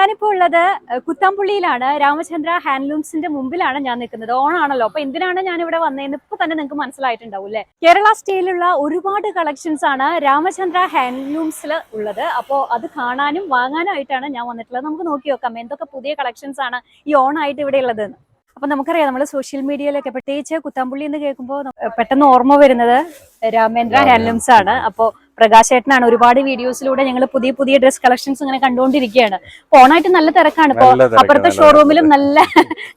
ഞാനിപ്പോ ഉള്ളത് കുത്തമ്പുള്ളിയിലാണ് കുത്താമ്പുള്ളിയിലാണ്. രാമചന്ദ്ര ഹാൻഡ്ലൂംസിന്റെ മുമ്പിലാണ് ഞാൻ നിൽക്കുന്നത്. ഓണാണല്ലോ. അപ്പൊ എന്തിനാണ് ഞാൻ ഇവിടെ വന്നതെന്ന് ഇപ്പൊ തന്നെ നിങ്ങൾക്ക് മനസ്സിലായിട്ടുണ്ടാവും അല്ലേ? കേരള സ്റ്റൈലുള്ള ഒരുപാട് കളക്ഷൻസ് ആണ് രാമചന്ദ്ര ഹാൻഡ്ലൂംസിൽ ഉള്ളത്. അപ്പോൾ അത് കാണാനും വാങ്ങാനായിട്ടാണ് ഞാൻ വന്നിട്ടുള്ളത്. നമുക്ക് നോക്കി നോക്കാം. എന്തൊക്കെ പുതിയ കളക്ഷൻസ് ആണ് ഈ ഓണായിട്ട് ഇവിടെ ഉള്ളത് അപ്പൊ നമുക്കറിയാം നമ്മൾ സോഷ്യൽ മീഡിയയിലൊക്കെ പ്രത്യേകിച്ച് കുത്താമ്പുള്ളി എന്ന് കേൾക്കുമ്പോൾ പെട്ടെന്ന് ഓർമ്മ വരുന്നത് രാമേന്ദ്ര ഹാൻഡ്ലൂംസ് ആണ് അപ്പോൾ പ്രകാശേട്ടനാണ്. ഒരുപാട് വീഡിയോസിലൂടെ ഞങ്ങൾ പുതിയ പുതിയ ഡ്രസ് കളക്ഷൻസ് ഇങ്ങനെ കണ്ടുകൊണ്ടിരിക്കുകയാണ്. ഓണായിട്ട് നല്ല തിരക്കാണ്. ഇപ്പൊ അപ്പുറത്തെ ഷോറൂമിലും നല്ല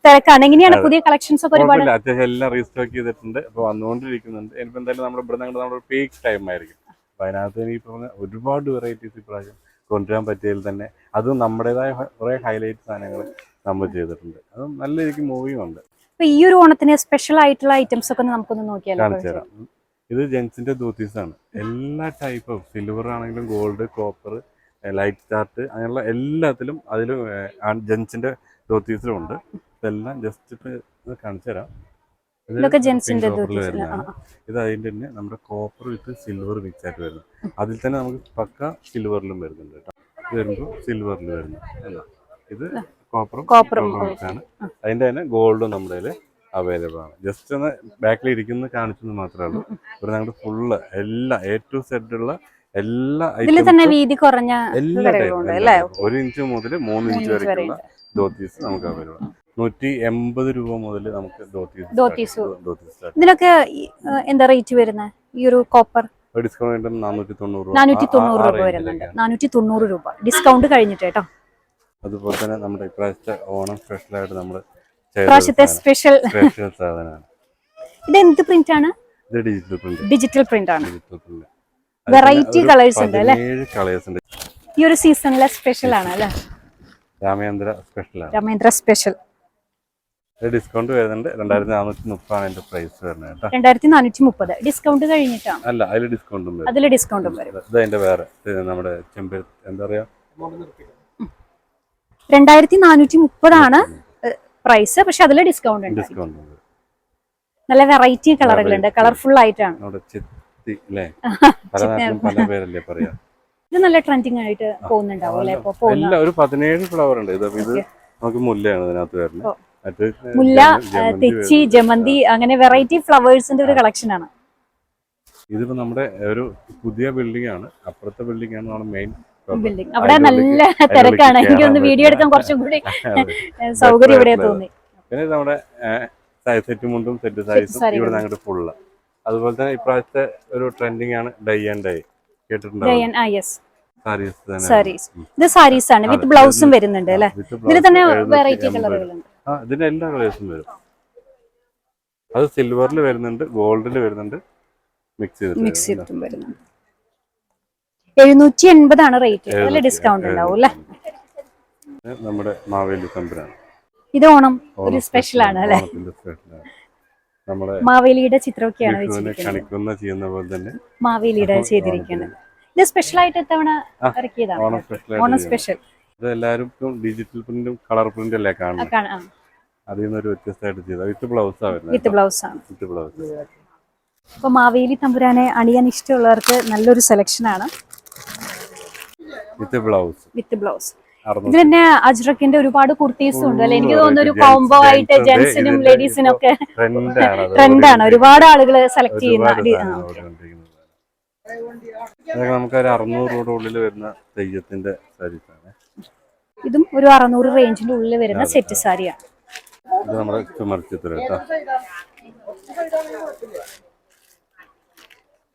തിരക്കാണ്. എങ്ങനെയാണ് പുതിയ കളക്ഷൻസ് ഒക്കെ ഒരുപാട്? അത്യാവശ്യം എല്ലാം റീസ്റ്റോക്ക് ചെയ്തിട്ടുണ്ട്. വന്നുകൊണ്ടിരിക്കുന്നുണ്ട്. ഇനിയിപ്പോ എന്തായാലും നമ്മുടെ ഇവിടെ നമ്മുടെ പീക്ക് ടൈം ആയിരിക്കും. അപ്പൊ അതിനകത്ത് എനിക്ക് പറഞ്ഞ ഒരുപാട് വെറൈറ്റീസ് ഇപ്രാവശ്യം കൊണ്ടുവരാൻ പറ്റിയതിൽ തന്നെ അതും നമ്മുടേതായ കുറെ ഹൈലൈറ്റ് സാധനങ്ങൾ നമ്മൾ ചെയ്തിട്ടുണ്ട്. അത് നല്ല രീതിക്ക് മൂവിയും ഉണ്ട്. ഈ ഒരു ഓണത്തിന് സ്പെഷ്യൽ ആയിട്ടുള്ള ഐറ്റംസ് ഒക്കെ നമുക്കൊന്ന് നോക്കിയാലോ കാണിച്ചു തരാം. ഇത് ജെൻസിന്റെ ധോത്തീസ് ആണ് എല്ലാ ടൈപ്പ് ഓഫ് സിൽവർ ആണെങ്കിലും ഗോൾഡ് കോപ്പർ ലൈറ്റ് ചാർട്ട് അങ്ങനെയുള്ള എല്ലാത്തിലും അതിലും ജെൻസിന്റെ ധോത്തീസിലും ഉണ്ട്. ഇതെല്ലാം ജസ്റ്റ് ഇപ്പൊ കാണിച്ചു തരാം. ഇത് ഇതൊക്കെ ജെൻസിന്റെ. ഇത് അതിന്റെ തന്നെ നമ്മുടെ കോപ്പർ വിത്ത് സിൽവർ മിക്സ് ആയിട്ട് വരുന്നത്. അതിൽ തന്നെ നമുക്ക് പക്ക സിൽവറിലും വരുന്നുണ്ട് കേട്ടോ. ഇത് വരുമ്പോൾ സിൽവറിൽ വരുന്നു ഇത് കോപ്പറും കോപ്പറും ആണ്. അതിന്റെ തന്നെ ഗോൾഡും നമ്മുടെ അവൈലബിൾ ആണ്. ജസ്റ്റ് ഒന്ന് ബാക്കിൽ ഇരിക്കുന്നത് കാണിച്ചെന്ന് മാത്രമേ ഉള്ളൂ. ഇവിടെ ഞങ്ങളുടെ ഫുള്ള് എല്ലാ എ ടു സെഡ് ഉള്ള എല്ലാ തന്നെ വീതി കുറഞ്ഞ എല്ലാ ഒരു ഇഞ്ച് മുതൽ മൂന്ന് ഇഞ്ച് വരെയുള്ള ധോത്തീസ് നമുക്ക് അവൈലബിൾ ആണ്. നൂറ്റി എൺപത് രൂപ മുതൽ നമുക്ക് ധോത്തീസ് ഇതിനൊക്കെ എന്താ റേറ്റ് വരുന്നത് ഈ ഒരു കോപ്പർ ഡിസ്കൗണ്ട് കിട്ടും നാനൂറ്റി തൊണ്ണൂറ് രൂപ. വരുന്നുണ്ട്. നാനൂറ്റി തൊണ്ണൂറ് രൂപ. ഡിസ്കൗണ്ട് കഴിഞ്ഞിട്ട് കേട്ടോ. അതുപോലെ തന്നെ നമ്മുടെ ഇപ്രാവശ്യത്തെ ഓണം സ്പെഷ്യലായിട്ട് നമ്മൾ പ്രാവശ്യത്തെ സ്പെഷ്യൽ സ്പെഷ്യൽ സാധനമാണ്. ഇത് എന്ത് പ്രിന്റ് ആണ്. ഡിജിറ്റൽ പ്രിന്റ് ഡിജിറ്റൽ പ്രിന്റ് ആണ് വെറൈറ്റി കളേഴ്സ് ഉണ്ട് അല്ലേ? കളേഴ്സ് ഉണ്ട്. ഈ ഒരു സീസണിലെ സ്പെഷ്യൽ ആണ് അല്ലേ? രാമേന്ദ്ര സ്പെഷ്യലാണ് രാമേന്ദ്ര സ്പെഷ്യൽ ഡിസ്കൗണ്ട് വരുന്നുണ്ട്. രണ്ടായിരത്തി നാനൂറ്റി മുപ്പാണ് അതിന്റെ പ്രൈസ് വരുന്നത് കേട്ടോ. രണ്ടായിരത്തി നാനൂറ്റി മുപ്പത് ഡിസ്കൗണ്ട് കഴിഞ്ഞിട്ടാണ് അല്ല അതിൽ ഡിസ്കൗണ്ടും വരും അതിൽ ഡിസ്കൗണ്ടും വരും. ഇത് അതിന്റെ വേറെ. നമ്മുടെ ചെമ്പരത്തി എന്താ പറയാ? രണ്ടായിരത്തി നാനൂറ്റി മുപ്പതാണ് പ്രൈസ് പക്ഷെ അതിൽ ഡിസ്കൗണ്ട് ഉണ്ട്. ഡിസ്കൗണ്ട് നല്ല വെറൈറ്റി കളറുകളുണ്ട്. കളർഫുൾ ആയിട്ടാണ്. ഇത് നല്ല ട്രെൻഡിങ് ആയിട്ട് പോകുന്നുണ്ടാവും അല്ലെ? ഇപ്പൊ എല്ലാം ഒരു പതിനേഴ് ഫ്ലവർ ഉണ്ട്. ഇത് നമുക്ക് മുല്ലയാണ് ഇതിനകത്ത് വരുന്നത്. ഓ. മുല്ല തെച്ചി ജമന്തി അങ്ങനെ വെറൈറ്റി ഫ്ലവേഴ്സിന്റെ ഒരു കളക്ഷൻ ആണ്. ഇതിപ്പോ നമ്മുടെ ഒരു പുതിയ ബിൽഡിംഗ് ആണ്. അപ്പുറത്തെ ബിൽഡിംഗ് ആണ് നമ്മുടെ മെയിൻ ബിൽഡിംഗ് അവിടെ നല്ല തിരക്കാണ്. എനിക്ക് ഒന്ന് വീഡിയോ എടുക്കാൻ കുറച്ചും കൂടി സൗകര്യം ഇവിടെ തോന്നി. പിന്നെ നമ്മുടെ സെറ്റ് മുണ്ടും സെറ്റ് സൈസും ഇവിടെ അങ്ങോട്ട് ഫുള്ള് അതുപോലെ തന്നെ ഇപ്രാവശ്യത്തെ ഒരു ട്രെൻഡിങ് ആണ് ഡൈ ആൻഡ് ഡൈ കേട്ടിട്ടുണ്ടാവും സാരീസ് ഇത് ആണ്. വിത്ത് ബ്ലൗസും വരുന്നുണ്ട് അല്ലെ? With ഇതിൽ തന്നെ വെറൈറ്റി കളറുകളുണ്ട് ഇതിന്റെ എല്ലാ കളേഴ്സും വരും. അത് സിൽവറിൽ വരുന്നുണ്ട് ഗോൾഡിൽ വരുന്നുണ്ട് മിക്സ് ചെയ്തിട്ടുണ്ട് മിക്സ് ചെയ്തിട്ടും വരുന്നുണ്ട്. എഴുന്നൂറ്റി എൺപതാണ് റേറ്റ് നല്ല ഡിസ്കൗണ്ട് ഉണ്ടാവും അല്ലെ? ഇത് നമ്മുടെ മാവേലി തമ്പുരാണ് ഇത് ഓണം ഒരു സ്പെഷ്യൽ ആണ് അല്ലെ? മാവേലിയുടെ ചിത്രമൊക്കെയാണ് വെച്ചിരിക്കുന്നത്. ചെയ്യുന്ന പോലെ തന്നെ മാവേലിയുടെ ചെയ്തിരിക്കുന്നത് ഇത് സ്പെഷ്യൽ ആയിട്ട് ഇത്തവണ ഇറക്കിയതാണ് ഓണം സ്പെഷ്യൽ ഇത് എല്ലാവർക്കും ഡിജിറ്റൽ പ്രിന്റും കളർ പ്രിന്റും അല്ലേ കാണുന്നത്? അതിൽ നിന്നൊരു വ്യത്യസ്തമായിട്ട് ചെയ്ത വിത്ത് ബ്ലൗസ് വിത്ത് ബ്ലൗസ് ആണ്. വിത്ത് ബ്ലൗസ് അപ്പൊ മാവേലി തമ്പുരാനെ അണിയാൻ ഇഷ്ടമുള്ളവർക്ക് നല്ലൊരു സെലക്ഷൻ ആണ്. With blouse. With blouse. ഇത് തന്നെ അജ്രക്കിന്റെ ഒരുപാട് കുർത്തീസും ഉണ്ട്. അല്ലെ? എനിക്ക് തോന്നുന്നു ഒരു കോംബോ ആയിട്ട് ജെന്റ്സിനും ലേഡീസിനും ഒക്കെ ട്രെൻഡാണ് ഒരുപാട് ആളുകൾ സെലക്ട് ചെയ്യുന്ന നമുക്ക് ഒരു അറുന്നൂറ് രൂപയുടെ ഉള്ളിൽ വരുന്ന തെയ്യത്തിന്റെ സാരീസ് ആണ് ഇതും ഒരു അറുന്നൂറ് റേഞ്ചിന്റെ ഉള്ളിൽ വരുന്ന സെറ്റ് സാരിയാണ് ഇത് നമ്മുടെ ചുമർ ചിത്രം കേട്ടോ.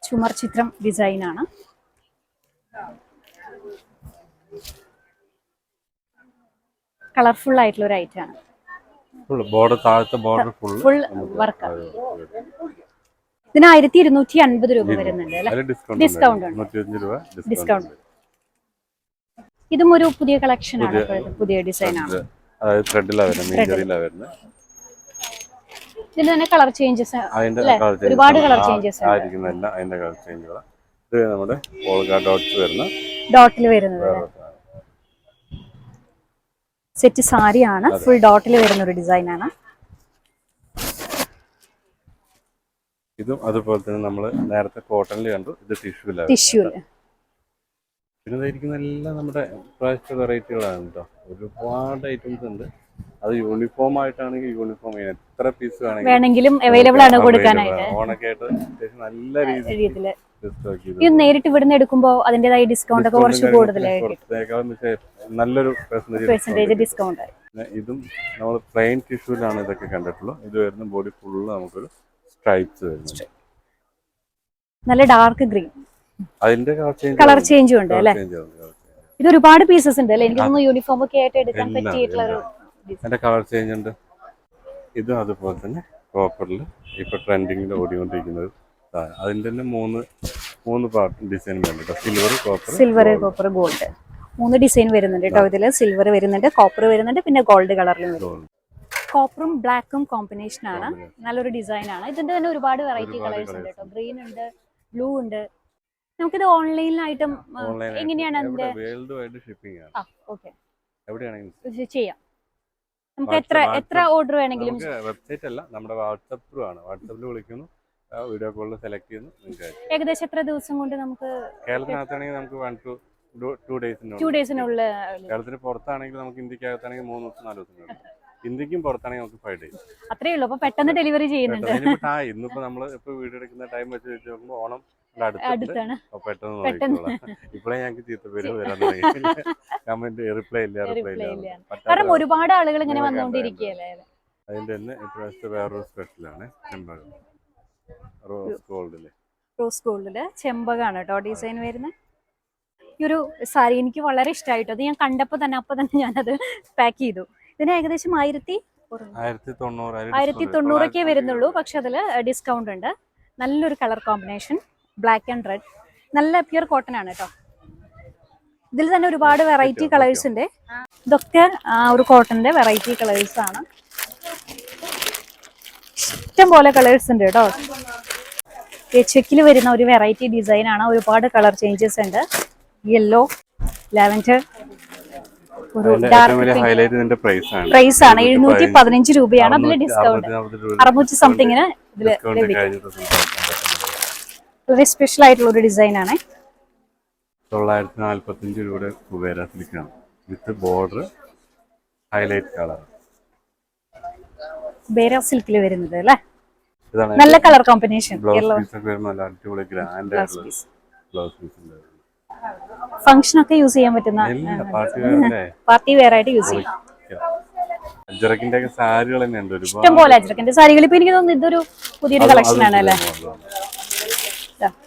ചുമർ ചിത്രം ഡിസൈൻ കളർഫുൾ ആയിട്ടുള്ള ഒരു ഐറ്റം ആണ്. ബോർഡർ താഴത്തെ ബോർഡർ ഫുൾ വർക്കാണ് ഇതിന് ആയിരത്തി ഇരുന്നൂറ്റി അൻപത് രൂപ വരുന്നുണ്ട് അല്ലെ? ഡിസ്കൗണ്ട് ഉണ്ട്. ഡിസ്കൗണ്ട് ഇതും ഒരു പുതിയ കളക്ഷൻ ആണ് പുതിയ ഡിസൈൻ ആണ്. മീൻചറിയിലാണ് തന്നെ കളർ ചേഞ്ചസ് ഒരുപാട് കളർ വരുന്ന ഡോട്ടിൽ വരുന്നത്. സെറ്റ് സാരിയാണ്. ഫുൾ ഡോട്ടിൽ വരുന്ന ഒരു ഡിസൈൻ ആണ് ഇതും അതുപോലെ തന്നെ നമ്മൾ നേരത്തെ കോട്ടണിൽ കണ്ടു. ഇത് ടിഷ്യൂ ടിഷ്യൂൽ പിന്നെ ഇതായിരിക്കുന്ന എല്ലാം നമ്മുടെ പ്രാവശ്യത്തെ വെറൈറ്റികളാണ് കേട്ടോ. ഒരുപാട് ഐറ്റംസ് ഉണ്ട്. അത് യൂണിഫോം ആയിട്ടാണെങ്കിൽ യൂണിഫോം എത്ര പീസ് വേണമെങ്കിലും അവൈലബിൾ ആണ് കൊടുക്കാനായിട്ട്. ഓണൊക്കെ ആയിട്ട് അത്യാവശ്യം നല്ല രീതിയിൽ ഇത് നേരിട്ട് ഇവിടുന്ന് എടുക്കുമ്പോ അതിന്റേതായ ഡിസ്കൗണ്ട് ഒക്കെ കുറച്ച് കൂടുതലായിരിക്കും. കൂടുതലായി കിട്ടും പുറത്തേക്കാളും പക്ഷേ നല്ലൊരു പെർസെന്റേജ് ഡിസ്കൗണ്ട് ഇതും നമ്മൾ പ്ലെയിൻ ടിഷ്യൂലാണ് ഇതൊക്കെ കണ്ടിട്ടുള്ളൂ. ഇത് വരുന്ന ബോഡി ഫുള്ള് നമുക്കൊരു സ്ട്രൈപ്സ് വരുന്നുണ്ട്. നല്ല ഡാർക്ക് ഗ്രീൻ അതിന്റെ കളർ ചേഞ്ച് ഉണ്ട് അല്ലേ? ഇത് ഒരുപാട് പീസസ് ഉണ്ട് അല്ലെ? എനിക്ക് തോന്നുന്നു യൂണിഫോം ഒക്കെ ആയിട്ട് എടുക്കാൻ പറ്റിയിട്ടുള്ള ഒരു അതിന്റെ കളർ ചേഞ്ച് ഉണ്ട്. ഇതും അതുപോലെ തന്നെ കോപ്പറിൽ ഇപ്പൊ ട്രെൻഡിങ്ങിൽ ഓടിക്കൊണ്ടിരിക്കുന്നത്. അതിന്റെ തന്നെ മൂന്ന് മൂന്ന് പാർട്ട് ഡിസൈൻ വരുന്നുണ്ട് silver copper silver copper gold മൂന്ന് ഡിസൈൻ വരുന്നുണ്ട് കേട്ടോ ഇതിൽ. സിൽവർ വരുന്നുണ്ട് കോപ്പർ വരുന്നുണ്ട് പിന്നെ ഗോൾഡ് കളറിലും വരുന്നുണ്ട്. കോപ്പറും ബ്ലാക്കും കോമ്പിനേഷൻ ആണ്. നല്ലൊരു ഡിസൈൻ ആണ്. ഇതിന്റെ തന്നെ ഒരുപാട് വെറൈറ്റി കളേഴ്സ് ഉണ്ട് കേട്ടോ. ഗ്രീൻ ഉണ്ട് ബ്ലൂ ഉണ്ട്. നമുക്കിത് ഓൺലൈനിലായിട്ടും എങ്ങനെയാണ് അതിന്റെ ചെയ്യാം. നമുക്ക് എത്ര എത്ര ഓർഡർ വേണമെങ്കിലും വെബ്സൈറ്റ് അല്ല നമ്മുടെ വാട്സപ്പ് ത്രൂ ആണ്. വാട്സപ്പിൽ വിളിക്കുന്നു വീഡിയോ കോളിൽ സെലക്ട് ചെയ്യുന്നു ഏകദേശം എത്ര ദിവസം കൊണ്ട് നമുക്ക് കേരളത്തിനകത്താണെങ്കിൽ നമുക്ക് വൺ ടു ടു ടു ഡേയ്സിനുള്ളിൽ ഡേയ്സിനുള്ളിൽ കേരളത്തിന് പുറത്താണെങ്കിൽ നമുക്ക് ഇന്ത്യക്കകത്താണെങ്കിൽ മൂന്ന് ദിവസം നാല് ദിവസം ഇന്ത്യക്കും പുറത്താണെങ്കിൽ നമുക്ക് ഫൈവ് ഡേയ്സ് അത്രേ ഉള്ളൂ. അപ്പൊ പെട്ടെന്ന് ഡെലിവറി ചെയ്യുന്നുണ്ട്. ഇന്നിപ്പോ നമ്മൾ ഇപ്പൊ വീഡിയോ എടുക്കുന്ന ടൈം വെച്ച് വെച്ച് നോക്കുമ്പോൾ ഓണം അടുത്താണ്. പെട്ടെന്ന് പെട്ടെന്ന്. ഇപ്പോഴേ ഞങ്ങൾക്ക് ചീത്തപ്പേര് വരാൻ കമന്റ് റിപ്ലൈ ഇല്ല റിപ്ലൈ ഇല്ല. കാരണം ഒരുപാട് ആളുകൾ ഇങ്ങനെ വന്നുകൊണ്ടിരിക്കുകയല്ലേ അതിന്റെ തന്നെ ഇപ്രാവശ്യത്തെ വേറൊരു സ്പെഷ്യലാണ് ചെമ്പകം. റോസ് ഗോൾഡിൽ റോസ് ഗോൾഡിൽ ചെമ്പകാണ് കേട്ടോ ഡിസൈൻ വരുന്നത് ഈ ഒരു സാരി എനിക്ക് വളരെ ഇഷ്ടമായിട്ടോ അത് ഞാൻ കണ്ടപ്പോൾ തന്നെ അപ്പൊ തന്നെ ഞാനത് പാക്ക് ചെയ്തു. ഇതിന് ഏകദേശം ആയിരത്തി ആയിരത്തി തൊണ്ണൂറ് ആയിരത്തി തൊണ്ണൂറൊക്കെ വരുന്നുള്ളൂ പക്ഷെ അതിൽ ഡിസ്കൗണ്ട് ഉണ്ട്. നല്ലൊരു colour combination black and red നല്ല പ്യുർ കോട്ടൺ ആണ് കേട്ടോ ഇതിൽ തന്നെ ഒരുപാട് വെറൈറ്റി കളേഴ്സ് ഉണ്ട്. ഇതൊക്കെ ആ ഒരു കോട്ടന്റെ വെറൈറ്റി കളേഴ്സ് ആണ്. ഇഷ്ടം പോലെ കളേഴ്സ് ഉണ്ട് കേട്ടോ ചെക്കിൽ വരുന്ന ഒരു വെറൈറ്റി ഡിസൈൻ ആണ്. ഒരുപാട് കളർ ചേഞ്ചസ് ഉണ്ട്. യെല്ലോ ലാവൻഡർ ഒരു ഡാർക്ക് പ്രൈസ് ആണ്. എഴുന്നൂറ്റി പതിനഞ്ച് രൂപയാണ്. അതിൽ ഡിസ്കൗണ്ട് അറുന്നൂറ്റി സംതിങ്ങിന് ഇതിൽ ഡിസ്കൗണ്ട് ലഭിക്കും. വളരെ സ്പെഷ്യൽ ആയിട്ടുള്ള ഒരു ഡിസൈൻ ആണ്. തൊള്ളായിരത്തി നാല്പത്തഞ്ച് രൂപയുടെ Kubera സിൽക്കാണ് with border highlight colour Kubera സിൽക്കിൽ വരുന്നത് അല്ലേ? നല്ല കളർ കോമ്പിനേഷൻ ഫംഗ്ഷൻ ഒക്കെ യൂസ് ചെയ്യാൻ പറ്റുന്ന പാർട്ടി വെയർ ആയിട്ട് യൂസ് ചെയ്യാം. അജറക്കിന്റെ ഒക്കെ സാരികൾ തന്നെ ഉണ്ട് ഒരുപാട്. ഇഷ്ടം പോലെ അജ്രക്കിന്റെ സാരികൾ. ഇപ്പൊ എനിക്ക് തോന്നുന്നു ഇതൊരു പുതിയൊരു കളക്ഷൻ ആണ് അല്ലേ?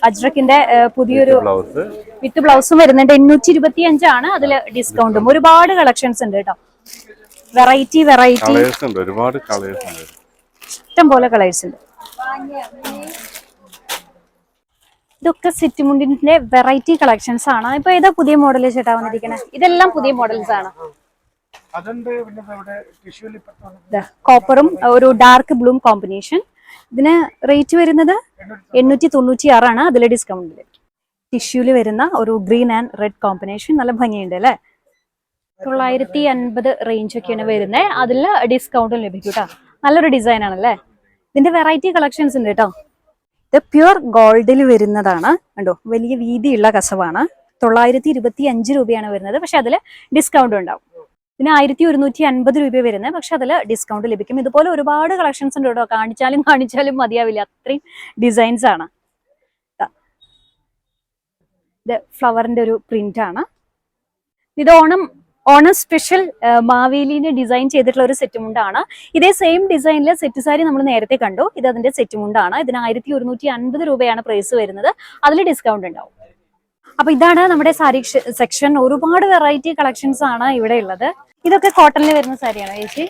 അജ്രക്കിന്റെ പുതിയൊരു ബ്ലൗസ്. വിത്ത് ബ്ലൗസും വരുന്നുണ്ട്. എണ്ണൂറ്റി ഇരുപത്തി അഞ്ചാണ് അതിൽ ഡിസ്കൗണ്ടും. ഒരുപാട് കളക്ഷൻസ് ഉണ്ട് കേട്ടോ. വെറൈറ്റി വെറൈറ്റി കളേഴ്സ് ഉണ്ട്. ഒരുപാട് കളേഴ്സ് ഉണ്ട്. ഇഷ്ടം പോലെ കളേഴ്സ് ഉണ്ട്. ഇതൊക്കെ സെറ്റ് മുണ്ടിന്റെ വെറൈറ്റി കളക്ഷൻസ് ആണ്. ഇപ്പൊ ഏതാ പുതിയ മോഡൽ ചേട്ടാ വന്നിരിക്കണേ? ഇതെല്ലാം പുതിയ മോഡൽസ് ആണ്. കോപ്പറും ഒരു ഡാർക്ക് ബ്ലൂം കോമ്പിനേഷൻ ഇതിന് റേറ്റ് വരുന്നത് എണ്ണൂറ്റി തൊണ്ണൂറ്റി ആറാണ്. അതിൽ ഡിസ്കൗണ്ടിൽ ടിഷ്യൂൽ വരുന്ന ഒരു ഗ്രീൻ ആൻഡ് റെഡ് കോമ്പിനേഷൻ നല്ല ഭംഗിയുണ്ട് അല്ലേ? തൊള്ളായിരത്തി അൻപത് റേഞ്ച് ഒക്കെയാണ് വരുന്നത് അതിൽ ഡിസ്കൗണ്ടും ലഭിക്കും കേട്ടോ നല്ലൊരു ഡിസൈൻ ആണല്ലേ? ഇതിന്റെ വെറൈറ്റി കളക്ഷൻസ് ഉണ്ട് കേട്ടോ ഇത് പ്യുർ ഗോൾഡിൽ വരുന്നതാണ്. കണ്ടോ? വലിയ വീതിയുള്ള കസവാണ്. തൊള്ളായിരത്തി ഇരുപത്തി അഞ്ച് രൂപയാണ് വരുന്നത്. പക്ഷെ അതിൽ ഡിസ്കൗണ്ടും ഉണ്ടാവും. ഇതിന് ആയിരത്തി ഒരുന്നൂറ്റി അൻപത് രൂപ വരുന്നത് പക്ഷെ അതിൽ ഡിസ്കൗണ്ട് ലഭിക്കും. ഇതുപോലെ ഒരുപാട് കളക്ഷൻസ് ഉണ്ട് കേട്ടോ. കാണിച്ചാലും കാണിച്ചാലും മതിയാവില്ല. അത്രയും ഡിസൈൻസ് ആണ്. ഇത് ഫ്ലവറിന്റെ ഒരു പ്രിന്റ് ആണ്. ഇത് ഓണം ഓണം സ്പെഷ്യൽ മാവേലിനെ ഡിസൈൻ ചെയ്തിട്ടുള്ള ഒരു സെറ്റ് മുണ്ടാണ് ഇതേ സെയിം ഡിസൈനിലെ സെറ്റ് സാരി നമ്മൾ നേരത്തെ കണ്ടു. ഇത് അതിന്റെ സെറ്റ് മുണ്ടാണ് ഇതിന് ആയിരത്തി ഒരുന്നൂറ്റി അൻപത് രൂപയാണ് പ്രൈസ് വരുന്നത്. അതിൽ ഡിസ്കൗണ്ട് ഉണ്ടാവും. അപ്പൊ ഇതാണ് നമ്മുടെ സാരി സെക്ഷൻ ഒരുപാട് വെറൈറ്റി കളക്ഷൻസ് ആണ് ഇവിടെ ഉള്ളത്. ഇതൊക്കെ കോട്ടണിൽ വരുന്ന സാരിയാണ് ചേച്ചി.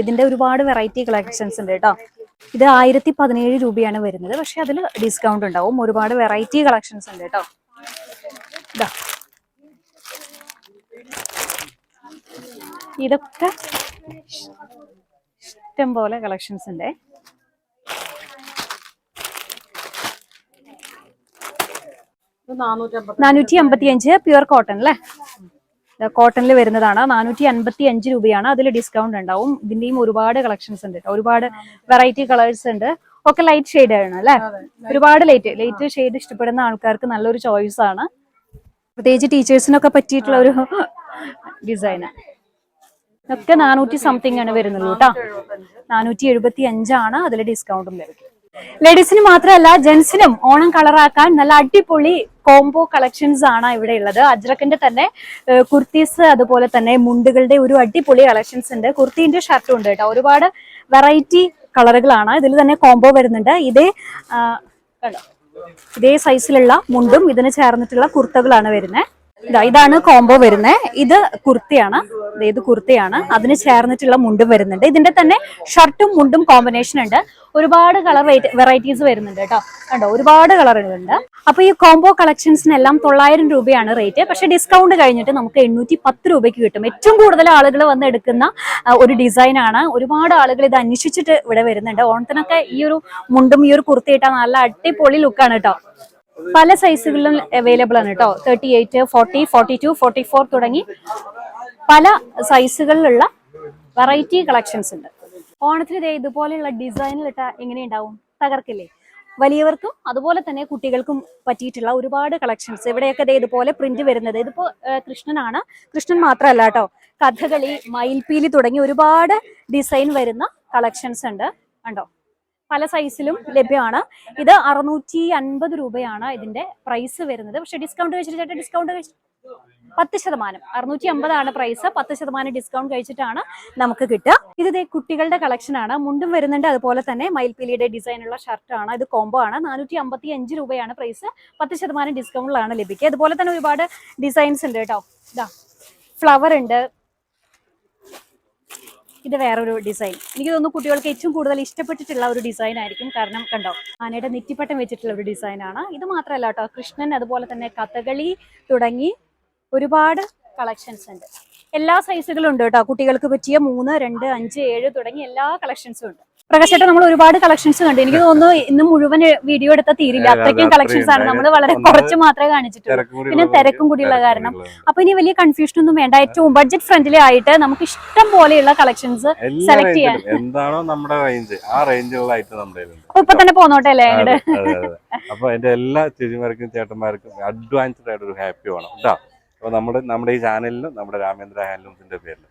ഇതിന്റെ ഒരുപാട് വെറൈറ്റി കളക്ഷൻസ് ഉണ്ട് കേട്ടോ. ഇത് ആയിരത്തി പതിനേഴ് രൂപയാണ് വരുന്നത്. പക്ഷെ അതിൽ ഡിസ്കൗണ്ട് ഉണ്ടാവും. ഒരുപാട് വെറൈറ്റി കളക്ഷൻസ് ഉണ്ട് കേട്ടോ. ഇതാ ഇതൊക്കെ ഇഷ്ടം പോലെ കളക്ഷൻസ് ഉണ്ട്. നാനൂറ്റി അമ്പത്തി അഞ്ച് പ്യുവർ കോട്ടൺ അല്ലേ കോട്ടണിൽ വരുന്നതാണ്. നാനൂറ്റി അൻപത്തി അഞ്ച് രൂപയാണ്. അതിൽ ഡിസ്കൗണ്ട് ഉണ്ടാവും. ഇതിന്റെയും ഒരുപാട് കളക്ഷൻസ് ഉണ്ട്. ഒരുപാട് വെറൈറ്റി കളേഴ്സ് ഉണ്ട്. ഒക്കെ ലൈറ്റ് ഷെയ്ഡ് ആണ് അല്ലെ ഒരുപാട് ലൈറ്റ് ലൈറ്റ് ഷെയ്ഡ് ഇഷ്ടപ്പെടുന്ന ആൾക്കാർക്ക് നല്ലൊരു ചോയ്സ് ആണ്. പ്രത്യേകിച്ച് ടീച്ചേഴ്സിനൊക്കെ പറ്റിയിട്ടുള്ള ഒരു ഡിസൈന് ഒക്കെ നാനൂറ്റി സംതിങ് ആണ് വരുന്നത് കേട്ടോ നാനൂറ്റി എഴുപത്തി അഞ്ചാണ് അതിൽ ഡിസ്കൗണ്ടും ലഭിക്കും ലേഡീസിന് മാത്രമല്ല ജെന്റ്സിനും ഓണം കളറാക്കാൻ നല്ല അടിപൊളി കോംബോ കളക്ഷൻസ് ആണ് ഇവിടെ ഉള്ളത്. അജ്രക്കിന്റെ തന്നെ കുർത്തീസ് അതുപോലെ തന്നെ മുണ്ടുകളുടെ ഒരു അടിപൊളി കളക്ഷൻസ് ഉണ്ട്. കുർത്തിന്റെ ഷർട്ടും ഉണ്ട് കേട്ടോ. ഒരുപാട് വെറൈറ്റി കളറുകളാണ്. ഇതിൽ തന്നെ കോംബോ വരുന്നുണ്ട്. ഇതേ കണ്ടോ? ഇതേ സൈസിലുള്ള മുണ്ടും ഇതിന് ചേർന്നിട്ടുള്ള കുർത്തകളാണ് വരുന്നത് ഇതാണ് കോംബോ വരുന്നത് ഇത് കുർത്തിയാണ്. ഇത് കുർത്തിയാണ്. അതിന് ചേർന്നിട്ടുള്ള മുണ്ടും വരുന്നുണ്ട്. ഇതിന്റെ തന്നെ ഷർട്ടും മുണ്ടും കോമ്പിനേഷൻ ഉണ്ട്. ഒരുപാട് കളർ വെറൈറ്റീസ് വരുന്നുണ്ട് കേട്ടോ. കണ്ടോ? ഒരുപാട് കളറുകളുണ്ട് അപ്പൊ ഈ കോംബോ കളക്ഷൻസിനെല്ലാം തൊള്ളായിരം രൂപയാണ് റേറ്റ് പക്ഷെ ഡിസ്കൗണ്ട് കഴിഞ്ഞിട്ട് നമുക്ക് എണ്ണൂറ്റി പത്ത് രൂപയ്ക്ക് കിട്ടും. ഏറ്റവും കൂടുതൽ ആളുകൾ വന്ന് എടുക്കുന്ന ഒരു ഡിസൈനാണ് ഒരുപാട് ആളുകൾ ഇത് അന്വേഷിച്ചിട്ട് ഇവിടെ വരുന്നുണ്ട്. ഓണത്തിനൊക്കെ ഈ ഒരു മുണ്ടും ഈ ഒരു കുർത്തിയിട്ടാ നല്ല അടിപൊളി ലുക്കാണ് കേട്ടോ. പല സൈസുകളിലും അവൈലബിൾ ആണ് കേട്ടോ thirty eight forty forty two forty four തുടങ്ങി പല സൈസുകളിലുള്ള വെറൈറ്റി കളക്ഷൻസ് ഉണ്ട്. ഓണത്തിന് ഇതുപോലെയുള്ള ഡിസൈനിലിട്ട എങ്ങനെയുണ്ടാവും? തകർക്കില്ലേ? വലിയവർക്കും അതുപോലെ തന്നെ കുട്ടികൾക്കും പറ്റിയിട്ടുള്ള ഒരുപാട് കളക്ഷൻസ് ഇവിടെയൊക്കെ ദേ ഇതുപോലെ പ്രിന്റ് വരുന്നത്. ഇതിപ്പോ കൃഷ്ണനാണ്. കൃഷ്ണൻ മാത്രമല്ല കേട്ടോ കഥകളി മയിൽപീലി തുടങ്ങി ഒരുപാട് ഡിസൈൻ വരുന്ന കളക്ഷൻസ് ഉണ്ട്. കണ്ടോ? പല സൈസിലും ലഭ്യമാണ്. ഇത് അറുന്നൂറ്റി അൻപത് രൂപയാണ് ഇതിന്റെ പ്രൈസ് വരുന്നത്. പക്ഷെ ഡിസ്കൗണ്ട് കഴിച്ചിട്ട് ചേട്ടാ ഡിസ്കൗണ്ട് പത്ത് ശതമാനം. അറുന്നൂറ്റി അമ്പതാണ് പ്രൈസ് പത്ത് ശതമാനം ഡിസ്കൗണ്ട് കഴിച്ചിട്ടാണ് നമുക്ക് കിട്ടുക. ഇത് കുട്ടികളുടെ കളക്ഷൻ ആണ്. മുണ്ടും വരുന്നുണ്ട്. അതുപോലെ തന്നെ മയിൽപ്പീലിയുടെ ഡിസൈനുള്ള ആണ്. ഇത് കോംബോ ആണ്. നാനൂറ്റി അമ്പത്തി അഞ്ച് രൂപയാണ് പ്രൈസ് പത്ത് ശതമാനം ഡിസ്കൗണ്ടിലാണ് ലഭിക്കുക. അതുപോലെ തന്നെ ഒരുപാട് ഡിസൈൻസ് ഉണ്ട് കേട്ടോ. ഇതാ ഫ്ലവർ ഉണ്ട്. ഇത് വേറൊരു ഡിസൈൻ എനിക്ക് തോന്നുന്നു കുട്ടികൾക്ക് ഏറ്റവും കൂടുതൽ ഇഷ്ടപ്പെട്ടിട്ടുള്ള ഒരു ഡിസൈൻ ആയിരിക്കും കാരണം കണ്ടോ ആനയുടെ നെറ്റിപ്പട്ടം വെച്ചിട്ടുള്ള ഒരു ഡിസൈനാണ് ഇത് മാത്രമല്ല കേട്ടോ കൃഷ്ണൻ അതുപോലെ തന്നെ കഥകളി തുടങ്ങി ഒരുപാട് കളക്ഷൻസ് ഉണ്ട്. എല്ലാ സൈസുകളും ഉണ്ട് കേട്ടോ കുട്ടികൾക്ക് പറ്റിയ മൂന്ന് രണ്ട് അഞ്ച് ഏഴ് തുടങ്ങി എല്ലാ കളക്ഷൻസും ഉണ്ട്. പ്രകാശേട്ടൻ നമ്മൾ ഒരുപാട് കളക്ഷൻസ് കണ്ടു. എനിക്ക് തോന്നുന്നു ഇന്ന് മുഴുവൻ വീഡിയോ എടുത്താൽ തീരില്ല. അത്രയ്ക്കും കളക്ഷൻസ് ആണ്. നമ്മൾ വളരെ കുറച്ച് മാത്രമേ കാണിച്ചിട്ടുള്ളൂ. പിന്നെ തിരക്കും കൂടിയുള്ള കാരണം. അപ്പൊ ഇനി വലിയ കൺഫ്യൂഷൻ ഒന്നും വേണ്ട. ഏറ്റവും ബഡ്ജറ്റ് ഫ്രണ്ട്ലി ആയിട്ട് നമുക്ക് ഇഷ്ടം പോലെയുള്ള കളക്ഷൻസ് സെലക്ട് ചെയ്യാം ചെയ്യാൻ. എന്താണോ നമ്മുടെ റേഞ്ച് ആ റേഞ്ചുള്ള ഐറ്റം നമ്മുടെ കയ്യിലുണ്ട്. അപ്പൊ ഇപ്പൊ തന്നെ പോന്നോട്ടെ അല്ലേ. അപ്പൊ എന്റെ എല്ലാ ചേച്ചിമാർക്കും ചേട്ടന്മാർക്കും അഡ്വാൻസ്ഡ് ആയിട്ട് ഒരു ഹാപ്പി വേണം. കേട്ടോ? അപ്പൊ നമ്മുടെ നമ്മുടെ ഈ ചാനലിലും നമ്മുടെ രാമേന്ദ്ര ഹാൻഡ്ലൂംസിന്റെ പേരിൽ